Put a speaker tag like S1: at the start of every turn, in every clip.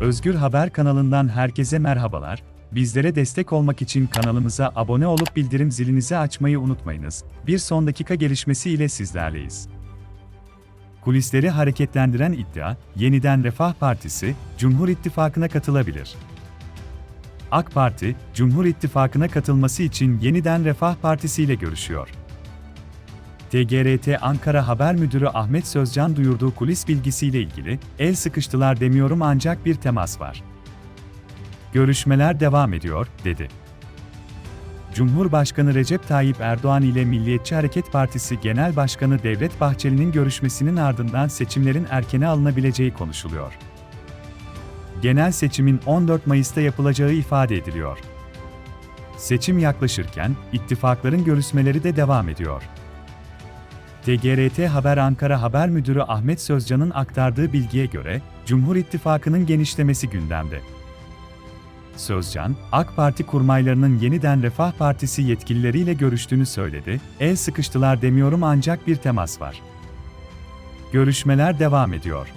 S1: Özgür Haber kanalından herkese merhabalar. Bizlere destek olmak için kanalımıza abone olup bildirim zilinizi açmayı unutmayınız. Bir son dakika gelişmesi ile sizlerleyiz. Kulisleri hareketlendiren iddia, yeniden Refah Partisi, Cumhur İttifakı'na katılabilir. AK Parti, Cumhur İttifakı'na katılması için yeniden Refah Partisi ile görüşüyor. TGRT Ankara Haber Müdürü Ahmet Sözcan duyurduğu kulis bilgisiyle ilgili, el sıkıştılar demiyorum ancak bir temas var. Görüşmeler devam ediyor, dedi. Cumhurbaşkanı Recep Tayyip Erdoğan ile Milliyetçi Hareket Partisi Genel Başkanı Devlet Bahçeli'nin görüşmesinin ardından seçimlerin erkene alınabileceği konuşuluyor. Genel seçimin 14 Mayıs'ta yapılacağı ifade ediliyor. Seçim yaklaşırken ittifakların görüşmeleri de devam ediyor. TGRT Haber Ankara Haber Müdürü Ahmet Sözcan'ın aktardığı bilgiye göre, Cumhur İttifakı'nın genişlemesi gündemde. Sözcan, AK Parti kurmaylarının yeniden Refah Partisi yetkilileriyle görüştüğünü söyledi, el sıkıştılar demiyorum ancak bir temas var. Görüşmeler devam ediyor.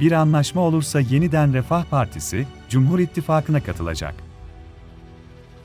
S1: Bir anlaşma olursa yeniden Refah Partisi, Cumhur İttifakı'na katılacak.